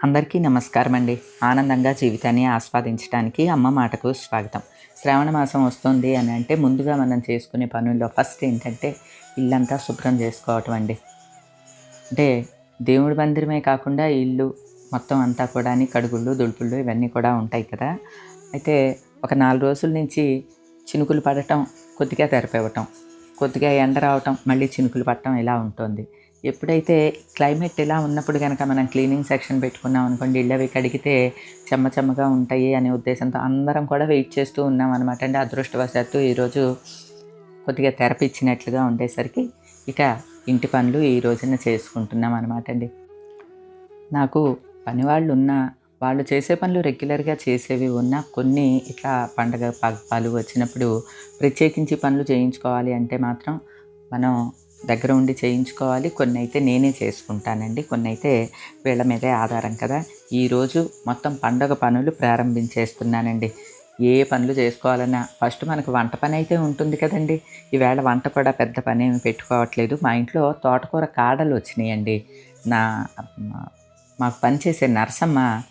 అందరికీ నమస్కారం అండి ఆనందంగా జీవితాన్ని ఆస్వాదించడానికి అమ్మ మాటకు స్వాగతం. శ్రావణ మాసం వస్తుంది అని అంటే ముందుగా మనం చేసుకునే పనుల్లో ఫస్ట్ ఏంటంటే ఇల్లంతా శుభ్రం చేసుకోవటం అండి. అంటే దేవుడి మందిరమే కాకుండా ఇల్లు మొత్తం అంతా కూడా కడుగుళ్ళు దుడుపుళ్ళు ఇవన్నీ కూడా ఉంటాయి కదా. అయితే ఒక నాలుగు రోజుల నుంచి చినుకులు పడటం కొద్దిగా తెరపివ్వటం కొద్దిగా ఎండ రావటం మళ్ళీ చినుకులు పట్టడం ఇలా ఉంటుంది. ఎప్పుడైతే క్లైమేట్ ఇలా ఉన్నప్పుడు కనుక మనం క్లీనింగ్ సెక్షన్ పెట్టుకున్నాం అనుకోండి ఇళ్ళు అవి కడిగితే చెమ్మ చెమ్మగా ఉంటాయి అనే ఉద్దేశంతో అందరం కూడా వెయిట్ చేస్తూ ఉన్నాం అనమాట అంటే అదృష్టవశాత్తు ఈరోజు కొద్దిగా తెరపిచ్చినట్లుగా ఉండేసరికి ఇక ఇంటి పనులు ఈ రోజున చేసుకుంటున్నాం అనమాట అండి. నాకు పని వాళ్ళు ఉన్న వాళ్ళు చేసే పనులు రెగ్యులర్గా చేసేవి ఉన్న కొన్ని ఇట్లా పండగ పాలు వచ్చినప్పుడు ప్రత్యేకించి పనులు చేయించుకోవాలి అంటే మాత్రం మనం దగ్గర ఉండి చేయించుకోవాలి. కొన్ని అయితే నేనే చేసుకుంటానండి. కొన్ని అయితే వీళ్ళ మీదే ఆధారం కదా. ఈరోజు మొత్తం పండగ పనులు ప్రారంభించేస్తున్నానండి. ఏ పనులు చేసుకోవాలన్నా ఫస్ట్ మనకు వంట పని అయితే ఉంటుంది కదండి. ఈవేళ వంట కూడా పెద్ద పని ఏమి పెట్టుకోవట్లేదు. మా ఇంట్లో తోటకూర కాడలు వచ్చినాయండి. నా మాకు పనిచేసే నరసమ్మ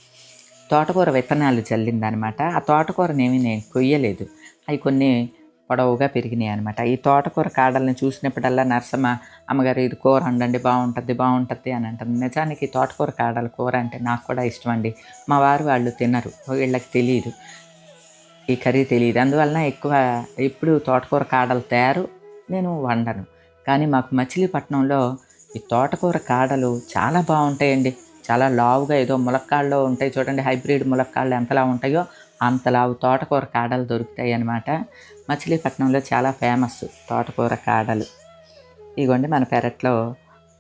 తోటకూర విత్తనాలు చల్లిందనమాట. ఆ తోటకూరనేమి నేను కొయ్యలేదు. అవి కొన్ని పొడవుగా పెరిగినాయి అనమాట ఈ తోటకూర కాడల్ని చూసినప్పుడల్లా నరసమ్మ అమ్మగారు ఇది కూర వండండి బాగుంటుంది బాగుంటుంది అని అంటుంది. నిజానికి తోటకూర కాడల కూర అంటే నాకు కూడా ఇష్టం అండి మా వారు వాళ్ళు తినరు వీళ్ళకి తెలియదు ఈ కర్రీ తెలియదు అందువలన ఎక్కువ ఎప్పుడు తోటకూర కాడలు తయారు నేను వండను. కానీ మాకు మచిలీపట్నంలో ఈ తోటకూర కాడలు చాలా బాగుంటాయండి. చాలా లావుగా ఏదో ములక్కాళ్ళలో ఉంటాయి చూడండి హైబ్రిడ్ ములక్కాళ్ళు ఎంతలా ఉంటాయో అంతలావు తోటకూర కాడలు దొరుకుతాయి అన్నమాట మచిలీపట్నంలో చాలా ఫేమస్ తోటకూర కాడలు. ఇగోండి మన పెరట్లో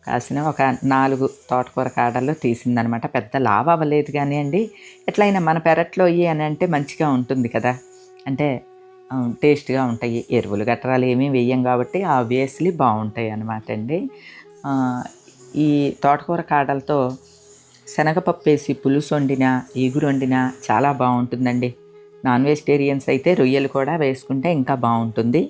కాసిన ఒక నాలుగు తోటకూర కాడలు తీసిందనమాట పెద్ద లాభ అవ్వలేదు కానీ అండి. ఎట్లయినా మన పెరట్లో ఇవి అని అంటే మంచిగా ఉంటుంది కదా. అంటే టేస్ట్గా ఉంటాయి. ఎరువులు గట్రాలు ఏమీ వేయం కాబట్టి ఆబ్వియస్లీ బాగుంటాయి అనమాట అండి ఈ తోటకూర కాడలతో శనగపప్పు వేసి పులుసు వండినా ఈగురు వండినా చాలా బాగుంటుందండి నాన్ వెజిటేరియన్స్ అయితే రొయ్యలు కూడా వేసుకుంటే ఇంకా బాగుంటుంది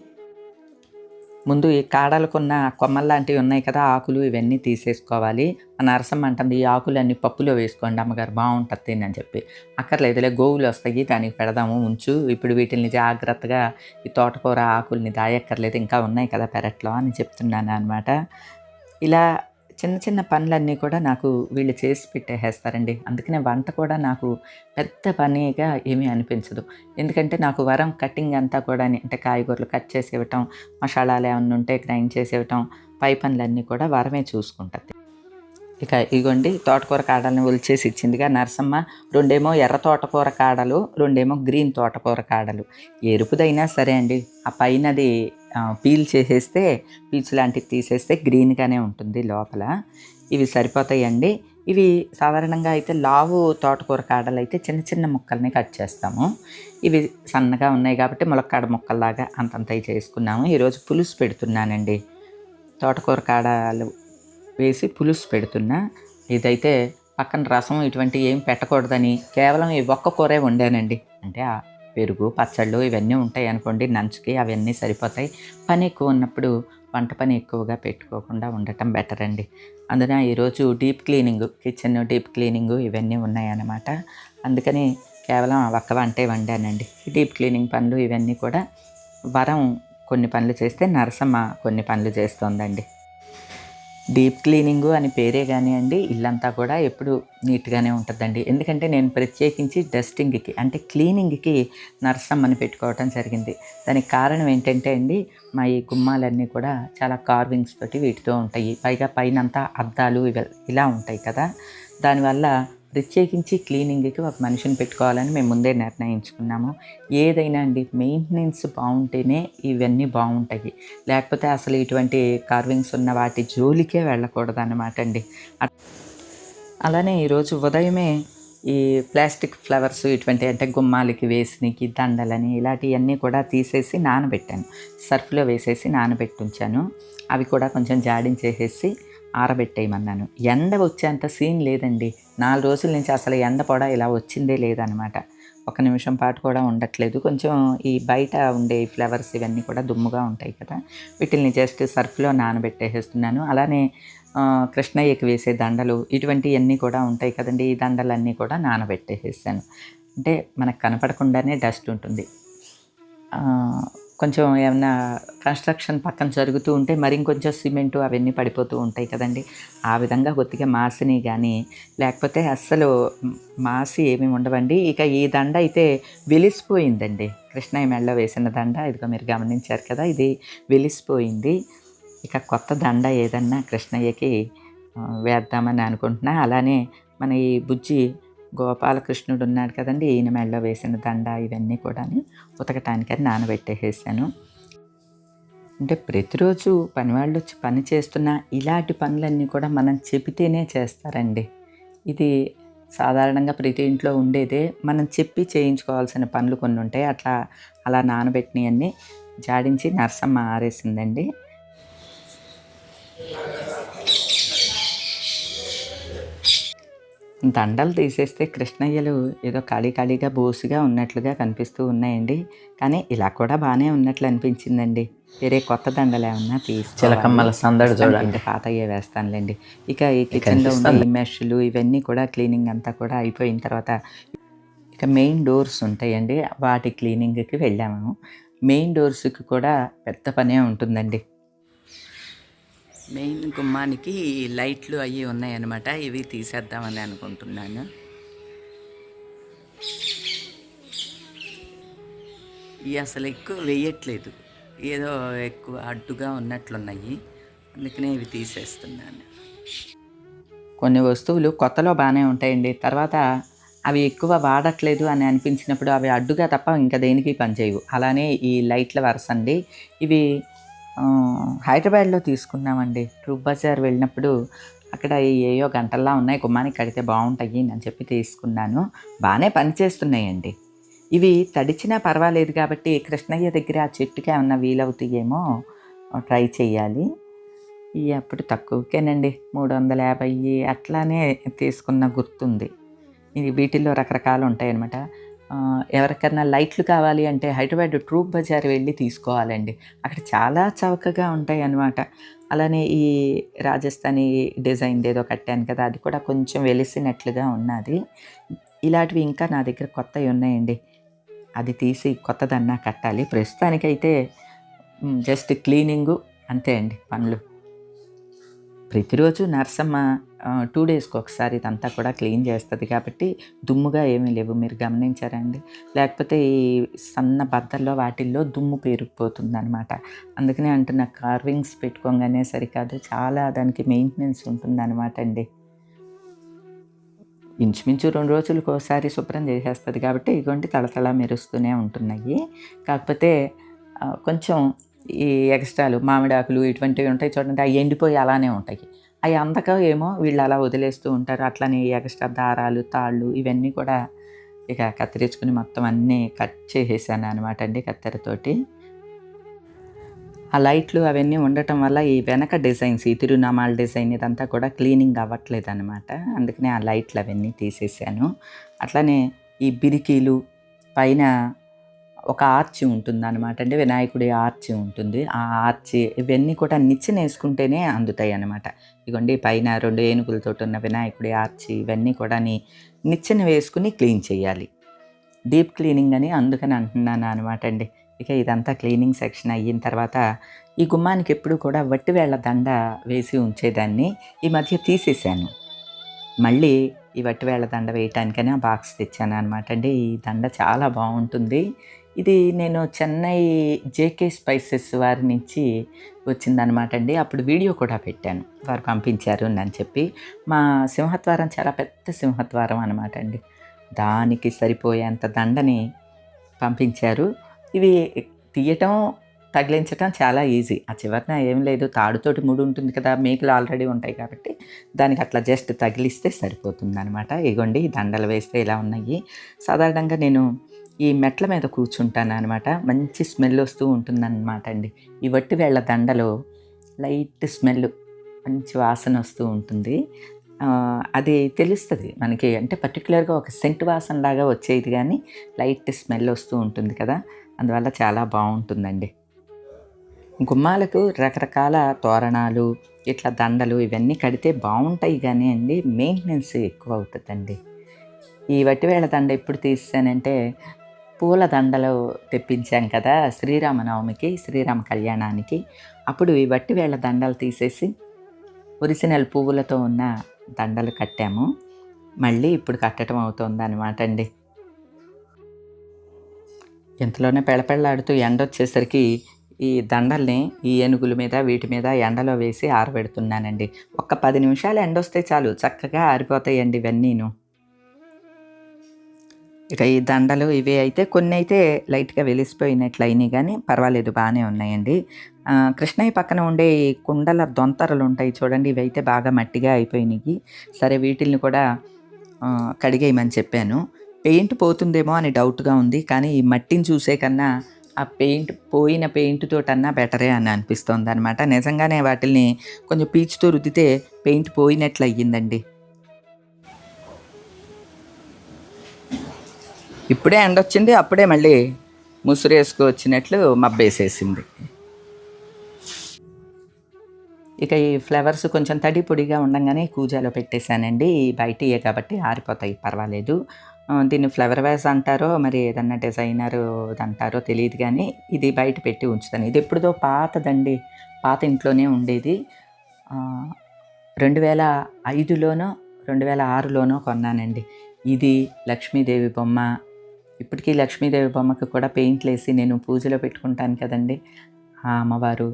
ముందు ఈ కాడలకున్న కొమ్మలు లాంటివి ఉన్నాయి కదా ఆకులు ఇవన్నీ తీసేసుకోవాలి. మా నరసమ్మ అంటుంది ఈ ఆకులన్నీ పప్పులో వేసుకోండి అమ్మగారు బాగుంటుంది అని చెప్పి. అక్కర్లేదులే గోవులు వస్తాయి దానికి పెడదాము ఉంచు. ఇప్పుడు వీటిని జాగ్రత్తగా ఈ తోటకూర ఆకుల్ని దాయక్కర్లేదు ఇంకా ఉన్నాయి కదా పెరట్లో అని చెప్తున్నాను అనమాట ఇలా చిన్న చిన్న పనులన్నీ కూడా నాకు వీళ్ళు చేసి పెట్టేసేస్తారండి. అందుకనే వంట కూడా నాకు పెద్ద పనిగా ఏమీ అనిపించదు. ఎందుకంటే నాకు వరం కటింగ్ అంతా కూడా అంటే కాయగూరలు కట్ చేసి ఇవ్వటం మసాలాలు ఏమన్నా ఉంటే గ్రైండ్ చేసి ఇవ్వటం పై పనులన్నీ కూడా వరమే చూసుకుంటుంది. ఇక ఇగోండి తోటకూర కాడలను ఒలిచేసి ఇచ్చిందిగా నరసమ్మ. రెండేమో ఎర్ర తోటకూర కాడలు రెండేమో గ్రీన్ తోటకూర కాడలు. ఎరుపుదైనా సరే అండి ఆ పైనది పీల్ చేసేస్తే పీచు లాంటివి తీసేస్తే గ్రీన్గానే ఉంటుంది లోపల. ఇవి సరిపోతాయండి. ఇవి సాధారణంగా అయితే లావు తోటకూర కాడలు అయితే చిన్న చిన్న ముక్కల్ని కట్ చేస్తాము. ఇవి సన్నగా ఉన్నాయి కాబట్టి ములక్కాడ ముక్కల్లాగా అంతంత చేసుకున్నాము. ఈరోజు పులుసు పెడుతున్నానండి. తోటకూర కాడలు వేసి పులుసు పెడుతున్నా. ఇదైతే పక్కన రసం ఇటువంటివి ఏం పెట్టకూడదని కేవలం ఈ ఒక్క కూరే వండానండి. అంటే పెరుగు పచ్చళ్ళు ఇవన్నీ ఉంటాయి అనుకోండి నంచుకి అవన్నీ సరిపోతాయి. పని ఎక్కువ ఉన్నప్పుడు వంట పని ఎక్కువగా పెట్టుకోకుండా ఉండటం బెటర్ అండి. అందున ఈరోజు deep cleaning kitchen deep cleaning ఇవన్నీ ఉన్నాయన్నమాట. అందుకని కేవలం ఒక్క వంటే వండానండి. డీప్ క్లీనింగ్ పనులు ఇవన్నీ కూడా వరం కొన్ని పనులు చేస్తే నరసమ్మ కొన్ని పనులు చేస్తోందండి. డీప్ క్లీనింగ్ అని పేరే కానివ్వండి ఇల్లంతా కూడా ఎప్పుడు నీట్గానే ఉంటుందండి. ఎందుకంటే నేను ప్రత్యేకించి డస్టింగ్కి అంటే క్లీనింగ్కి నరసమ్మని పెట్టుకోవటం జరిగింది. దానికి కారణం ఏంటంటే అండి మా ఈ గుమ్మాలన్నీ కూడా చాలా కార్వింగ్స్ తోటి వీటితో ఉంటాయి. పైగా పైనంతా అద్దాలు ఇవి ఇలా ఉంటాయి కదా. దానివల్ల ప్రత్యేకించి క్లీనింగ్కి ఒక మనిషిని పెట్టుకోవాలని మేము ముందే నిర్ణయించుకున్నాము. ఏదైనా అండి మెయింటెనెన్స్ బాగుంటేనే ఇవన్నీ బాగుంటాయి. లేకపోతే అసలు ఇటువంటి కార్వింగ్స్ ఉన్న వాటి జోలికే వెళ్ళకూడదు అనమాట అండి. అలానే ఈరోజు ఉదయమే ఈ ప్లాస్టిక్ ఫ్లవర్స్ ఇటువంటి అంటే గుమ్మాలకి వేసినకి దండలని ఇలాంటివన్నీ కూడా తీసేసి నానబెట్టాను. సర్ఫ్లో వేసేసి నానబెట్టి ఉంచాను అవి కూడా కొంచెం జాడించేసేసి ఆరబెట్టేయమన్నాను. ఎండ వచ్చేంత సీన్ లేదండి. నాలుగు రోజుల నుంచి అసలు ఎండ కూడా ఇలా వచ్చిందే లేదనమాట ఒక నిమిషం పాటు కూడా ఉండట్లేదు. కొంచెం ఈ బయట ఉండే ఫ్లవర్స్ ఇవన్నీ కూడా దుమ్ముగా ఉంటాయి కదా. వీటిల్ని జస్ట్ సర్ఫ్లో నానబెట్టేసేస్తున్నాను. అలానే కృష్ణయ్యకి వేసే దండలు ఇటువంటివన్నీ కూడా ఉంటాయి కదండి. ఈ దండలన్నీ కూడా నానబెట్టేసేసాను. అంటే మనకు కనపడకుండానే డస్ట్ ఉంటుంది. కొంచెం ఏమన్నా కన్స్ట్రక్షన్ పక్కన జరుగుతూ ఉంటే మరి ఇంకొంచెం సిమెంట్ అవన్నీ పడిపోతూ ఉంటాయి కదండి. ఆ విధంగా కొద్దిగా మాసిని కానీ లేకపోతే అస్సలు మాసి ఏమీ ఉండవండి. ఇక ఈ దండ అయితే వెలిసిపోయిందండి. కృష్ణయ్య మెళ్ళ వేసిన దండ ఇదిగో మీరు గమనించారు కదా ఇది వెలిసిపోయింది. ఇక కొత్త దండ ఏదన్నా కృష్ణయ్యకి వేద్దామని అనుకుంటున్నా. అలానే మన ఈ బుజ్జి గోపాలకృష్ణుడు ఉన్నాడు కదండి ఈయన మెడలో వేసిన దండ ఇవన్నీ కూడా ఉతకటానికని నానబెట్టేసేసాను. అంటే ప్రతిరోజు పనివాళ్ళు వచ్చి పని చేస్తున్న ఇలాంటి పనులన్నీ కూడా మనం చెబితేనే చేస్తారండి. ఇది సాధారణంగా ప్రతి ఇంట్లో ఉండేదే మనం చెప్పి చేయించుకోవాల్సిన పనులు కొన్ని ఉంటాయి అట్లా అలా నానబెట్టినవన్నీ జాడించి నర్సమ్మ ఆరేసిందండి. దండలు తీసేస్తే కృష్ణయ్యలు ఏదో ఖాళీ ఖాళీగా బోసుగా ఉన్నట్లుగా కనిపిస్తూ ఉన్నాయండి. కానీ ఇలా కూడా బాగానే ఉన్నట్లు అనిపించిందండి. వేరే కొత్త దండలు ఏమన్నా తీసి చిలకమ్మల సందడి చూడండి. పాతయ్యే వేస్తానులేండి. ఇక ఈ కిచెన్లో ఈ మెష్లు ఇవన్నీ కూడా క్లీనింగ్ అంతా కూడా అయిపోయిన తర్వాత ఇక మెయిన్ డోర్స్ ఉంటాయండి. వాటి క్లీనింగ్కి వెళ్ళాము. మెయిన్ డోర్స్కి కూడా పెద్ద పనే ఉంటుందండి. మెయిన్ గుమ్మానికి లైట్లు అవి ఉన్నాయన్నమాట. ఇవి తీసేద్దామని అనుకుంటున్నాను. ఇవి అసలు ఎక్కువ వేయట్లేదు. ఏదో ఎక్కువ అడ్డుగా ఉన్నట్లున్నాయి. అందుకనే ఇవి తీసేస్తున్నాను. కొన్ని వస్తువులు కొత్తలో బాగానే ఉంటాయండి. తర్వాత అవి ఎక్కువ వాడట్లేదు అని అనిపించినప్పుడు అవి అడ్డుగా తప్ప ఇంకా దేనికి పనిచేయవు. అలానే ఈ లైట్ల వరసండి. అండి ఇవి హైదరాబాద్లో తీసుకున్నామండి. ట్రూప్ బజార్ వెళ్ళినప్పుడు అక్కడ ఏయో గంటల్లా ఉన్నాయి గుమ్మానికి కడితే బాగుంటాయి అని చెప్పి తీసుకున్నాను. బాగానే పనిచేస్తున్నాయండి ఇవి తడిచినా పర్వాలేదు కాబట్టి కృష్ణయ్య దగ్గర ఆ చెట్టుకి ఏమన్నా వీలవుతాయేమో ట్రై చేయాలి. ఇవి అప్పుడు తక్కువకేనండి మూడు వందల యాభై అట్లానే తీసుకున్న గుర్తుంది. ఇది వీటిల్లో రకరకాలు ఉంటాయన్నమాట. ఎవరికైనా లైట్లు కావాలి అంటే హైదరాబాద్ ట్రూప్ బజార్ వెళ్ళి తీసుకోవాలండి. అక్కడ చాలా చౌకగా ఉంటాయి అన్నమాట. అలానే ఈ రాజస్థానీ డిజైన్ ఏదో కట్టాను కదా అది కూడా కొంచెం వెలిసినట్లుగా ఉన్నది. ఇలాంటివి ఇంకా నా దగ్గర కొత్తవి ఉన్నాయండి. అది తీసి కొత్తదన్నా కట్టాలి. ప్రస్తుతానికైతే జస్ట్ క్లీనింగు అంతే అండి పనులు. ప్రతిరోజు నర్సమ్మ టూ డేస్కి ఒకసారి ఇదంతా కూడా క్లీన్ చేస్తుంది కాబట్టి దుమ్ముగా ఏమీ లేవు. మీరు గమనించారండి లేకపోతే ఈ సన్న బద్దల్లో వాటిల్లో దుమ్ము పేరుకుపోతుంది అనమాట అందుకనే అంటున్న కార్వింగ్స్ పెట్టుకోగానే సరికాదు. చాలా దానికి మెయింటెనెన్స్ ఉంటుందన్నమాట అండి. ఇంచుమించు రెండు రోజులకు ఒకసారి శుభ్రం చేసేస్తుంది కాబట్టి ఇటువంటి తళతళ మెరుస్తూనే ఉంటున్నాయి. కాకపోతే కొంచెం ఈ ఎక్స్ట్రాలు మామిడాకులు ఇటువంటివి ఉంటాయి చూడండి అవి ఎండిపోయి అలానే ఉంటాయి. అవి అందక ఏమో వీళ్ళు అలా వదిలేస్తూ ఉంటారు. అట్లనే ఎక్స్ట్రా దారాలు తాళ్ళు ఇవన్నీ కూడా ఇక కత్తిరించుకుని మొత్తం అన్నీ కట్ చేసేసాను అనమాట అండి కత్తెరతోటి. ఆ లైట్లు అవన్నీ ఉండటం వల్ల ఈ వెనక డిజైన్స్ ఈ తిరునామాల డిజైన్ ఇదంతా కూడా క్లీనింగ్ అవ్వట్లేదు అనమాట అందుకనే ఆ లైట్లు అవన్నీ తీసేసాను. అట్లానే ఈ బిరికీలు పైన ఒక ఆర్చి ఉంటుంది అనమాట అంటే వినాయకుడి ఆర్చి ఉంటుంది. ఆ ఆర్చి ఇవన్నీ కూడా నిచ్చెన వేసుకుంటేనే అందుతాయి అనమాట ఇగోండి పైన రెండు ఏనుగులతో ఉన్న వినాయకుడి ఆర్చి ఇవన్నీ కూడా నిచ్చెన వేసుకుని క్లీన్ చేయాలి. డీప్ క్లీనింగ్ అని అందుకని అంటున్నాను అనమాట అండి. ఇక ఇదంతా క్లీనింగ్ సెక్షన్ అయిన తర్వాత ఈ గుమ్మానికి ఎప్పుడు కూడా వట్టివేళ్ళ దండ వేసి ఉంచేదాన్ని ఈ మధ్య తీసేసాను మళ్ళీ ఈ వట్టివేళ్ళ దండ వేయటానికని ఆ బాక్స్ తెచ్చాను అనమాట అండి. ఈ దండ చాలా బాగుంటుంది. ఇది నేను చెన్నై జేకే స్పైసెస్ వారి నుంచి వచ్చిందనమాట అండి. అప్పుడు వీడియో కూడా పెట్టాను. వారు పంపించారు అని చెప్పి. మా సింహద్వారం చాలా పెద్ద సింహద్వారం అనమాట అండి. దానికి సరిపోయేంత దండని పంపించారు. ఇవి తీయటం తగిలించటం చాలా ఈజీ. ఆ చివరిన ఏం లేదు తాడుతోటి ముడి ఉంటుంది కదా మేకలు ఆల్రెడీ ఉంటాయి కాబట్టి దానికి అట్లా జస్ట్ తగిలిస్తే సరిపోతుంది అనమాట ఇగోండి దండలు వేస్తే ఇలా ఉన్నాయి. సాధారణంగా నేను ఈ మెట్ల మీద కూర్చుంటాను అనమాట మంచి స్మెల్ వస్తూ ఉంటుందన్నమాట అండి ఈ వట్టి వేళ్ళ దండలో లైట్ స్మెల్ మంచి వాసన వస్తూ ఉంటుంది. అది తెలుస్తుంది మనకి. అంటే పర్టికులర్గా ఒక సెంట్ వాసన లాగా వచ్చేది కానీ లైట్ స్మెల్ వస్తూ ఉంటుంది కదా. అందువల్ల చాలా బాగుంటుందండి. గుమ్మాలకు రకరకాల తోరణాలు ఇట్లా దండలు ఇవన్నీ కడితే బాగుంటాయి కానీ అండి మెయింటెనెన్స్ ఎక్కువ అవుతుందండి. ఈ వట్టివేళ దండ ఎప్పుడు తీస్తానంటే పూల దండలు తెప్పించాం కదా శ్రీరామనవమికి శ్రీరామ కళ్యాణానికి. అప్పుడు ఈ వట్టివేళ దండలు తీసేసి ఒరిజినల్ పువ్వులతో ఉన్న దండలు కట్టాము. మళ్ళీ ఇప్పుడు కట్టడం అవుతుంది అనమాట అండి. ఇంతలోనే పెళ్ళపెళ్ళాడుతూ ఎండ వచ్చేసరికి ఈ దండల్ని ఈ ఏనుగుల మీద వీటి మీద ఎండలో వేసి ఆరబెడుతున్నానండి. ఒక్క పది నిమిషాలు ఎండ వస్తే చాలు చక్కగా ఆరిపోతాయండి ఇవన్నీను. ఇక ఈ దండలు ఇవి అయితే కొన్ని అయితే లైట్గా వెలిసిపోయినట్లు అయినాయి కానీ పర్వాలేదు బాగానే ఉన్నాయండి. కృష్ణయ్య పక్కన ఉండే ఈ కుండల దొంతరలు ఉంటాయి చూడండి ఇవి అయితే బాగా మట్టిగా అయిపోయినాయి. సరే వీటిల్ని కూడా కడిగేయమని చెప్పాను. పెయింట్ పోతుందేమో అని డౌట్గా ఉంది కానీ ఈ మట్టిని చూసే కన్నా ఆ పెయింట్ పోయిన పెయింట్ తోటన్నా బెటరే అని అనిపిస్తుంది అనమాట నిజంగానే వాటిని కొంచెం పీచుతో రుద్దితే పెయింట్ పోయినట్లు అయ్యిందండి ఇప్పుడే ఎండ వచ్చింది అప్పుడే మళ్ళీ ముసురేసుకు వచ్చినట్లు మబ్బేసేసింది. ఇక ఈ ఫ్లవర్స్ కొంచెం తడి పొడిగా ఉండగానే కూజాలో పెట్టేశానండి. బయట కాబట్టి ఆరిపోతాయి పర్వాలేదు. దీన్ని ఫ్లవర్ వేస్ అంటారో మరి ఏదన్నా డిజైనర్ అంటారో తెలియదు కానీ ఇది బయట పెట్టి ఉంచుతాను. ఇది ఎప్పుడుదో పాతదండి పాత ఇంట్లోనే ఉండేది. రెండు వేల ఐదులోనో రెండు వేల ఆరులోనో కొన్నానండి. ఇది లక్ష్మీదేవి బొమ్మ ఇప్పటికీ లక్ష్మీదేవి బొమ్మకు కూడా పెయింట్లు వేసి నేను పూజలో పెట్టుకుంటాను కదండి. ఆ అమ్మవారు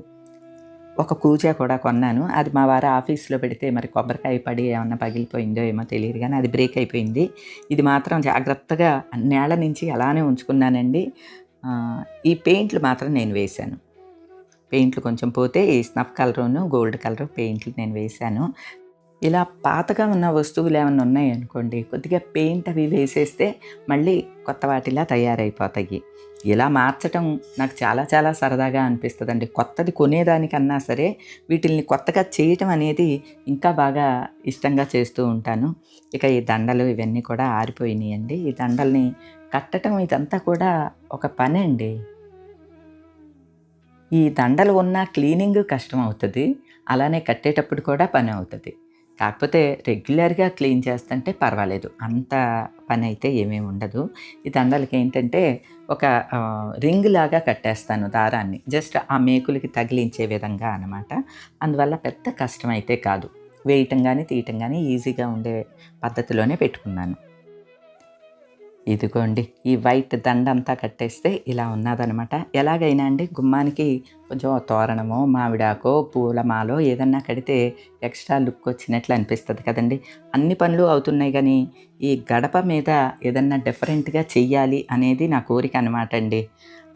ఒక కూజ కూడా కొన్నాను. అది మా వారు ఆఫీస్లో పెడితే మరి కొబ్బరికాయ పడి ఏమన్నా పగిలిపోయిందో ఏమో తెలియదు కానీ అది బ్రేక్ అయిపోయింది. ఇది మాత్రం జాగ్రత్తగా నేల నుంచి అలానే ఉంచుకున్నానండి. ఈ పెయింట్లు మాత్రం నేను వేశాను. పెయింట్లు కొంచెం పోతే ఈ స్నఫ్ కలరును గోల్డ్ కలర్ పెయింట్లు నేను వేశాను. ఇలా పాతగా ఉన్న వస్తువులు ఏమైనా ఉన్నాయి అనుకోండి కొద్దిగా పెయింట్ అవి వేసేస్తే మళ్ళీ కొత్త వాటిలా తయారైపోతాయి. ఇలా మార్చటం నాకు చాలా చాలా సరదాగా అనిపిస్తుందండి. కొత్తది కొనేదానికన్నా సరే వీటిల్ని కొత్తగా చేయటం అనేది ఇంకా బాగా ఇష్టంగా చేస్తూ ఉంటాను. ఇక ఈ దండలు ఇవన్నీ కూడా ఆరిపోయినాయండి. ఈ దండల్ని కట్టడం ఇదంతా కూడా ఒక పని అండి. ఈ దండలు ఉన్న క్లీనింగ్ కష్టం అవుతుంది అలానే కట్టేటప్పుడు కూడా పని అవుతుంది. కాకపోతే రెగ్యులర్గా క్లీన్ చేస్తుంటే పర్వాలేదు. అంత పని అయితే ఏమీ ఉండదు. ఈ దండలకి ఏంటంటే ఒక రింగ్ లాగా కట్టేస్తాను దారాన్ని. జస్ట్ ఆ మేకులకి తగిలించే విధంగా అనమాట అందువల్ల పెద్ద కష్టం అయితే కాదు. వేయటం కానీ తీయటం కానీ ఈజీగా ఉండే పద్ధతిలోనే పెట్టుకున్నాను. ఇదిగోండి ఈ వైట్ దండ అంతా కట్టేస్తే ఇలా ఉన్నదనమాట. ఎలాగైనా అండి గుమ్మానికి కొంచెం తోరణమో మామిడాకో పూలమాలో ఏదన్నా కడితే ఎక్స్ట్రా లుక్ వచ్చినట్లు అనిపిస్తుంది కదండి. అన్ని పనులు అవుతున్నాయి కానీ ఈ గడప మీద ఏదన్నా డిఫరెంట్గా చెయ్యాలి అనేది నా కోరిక అనమాట అండి.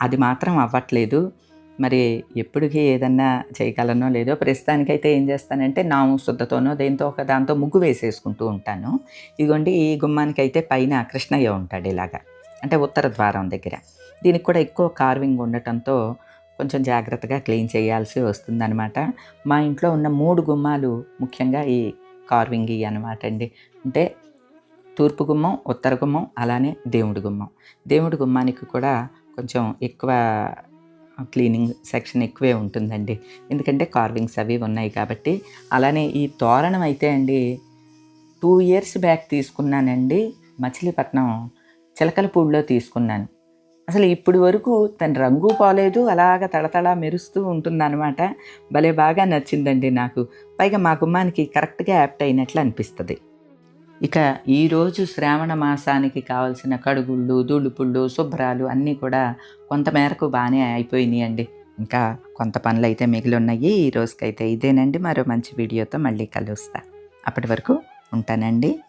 అది మాత్రం అవ్వట్లేదు. మరి ఎప్పటికీ ఏదన్నా చేయగలనో లేదో ప్రస్తుతానికైతే ఏం చేస్తానంటే నాము శుద్ధతోనో దేంతో ఒక దాంతో ముగ్గు వేసేసుకుంటూ ఉంటాను. ఇదిగోండి ఈ గుమ్మానికి అయితే పైన కృష్ణయ్య ఉంటాడు ఇలాగా అంటే ఉత్తర ద్వారం దగ్గర. దీనికి కూడా ఎక్కువ కార్వింగ్ ఉండటంతో కొంచెం జాగ్రత్తగా క్లీన్ చేయాల్సి వస్తుందన్నమాట. మా ఇంట్లో ఉన్న మూడు గుమ్మాలు ముఖ్యంగా ఈ కార్వింగ్ అనమాట అండి. అంటే తూర్పు గుమ్మం ఉత్తర గుమ్మం అలానే దేవుడి గుమ్మం. దేవుడి గుమ్మానికి కూడా కొంచెం ఎక్కువ క్లీనింగ్ సెక్షన్ ఎక్కువే ఉంటుందండి. ఎందుకంటే కార్వింగ్స్ అవి ఉన్నాయి కాబట్టి. అలానే ఈ తోరణం అయితే అండి టూ ఇయర్స్ బ్యాక్ తీసుకున్నానండి. మచిలీపట్నం చిలకలపూడిలో తీసుకున్నాను. అసలు ఇప్పుడు వరకు తన రంగు పోలేదు అలాగ తడతడ మెరుస్తూ ఉంటుందన్నమాట. భలే బాగా నచ్చిందండి నాకు. పైగా మా గుమ్మానికి కరెక్ట్గా యాప్ట్ అయినట్లు అనిపిస్తుంది. ఇక ఈరోజు శ్రావణ మాసానికి కావాల్సిన కడుగుళ్ళు దులుపుళ్ళు శుభ్రాలు అన్నీ కూడా కొంతమేరకు బాగానే అయిపోయినాయి అండి. ఇంకా కొంత పనులు అయితే మిగిలి ఉన్నాయి ఈ రోజుకైతే ఇదేనండి. మరో మంచి వీడియోతో మళ్ళీ కలుస్తా. అప్పటి వరకు ఉంటానండి.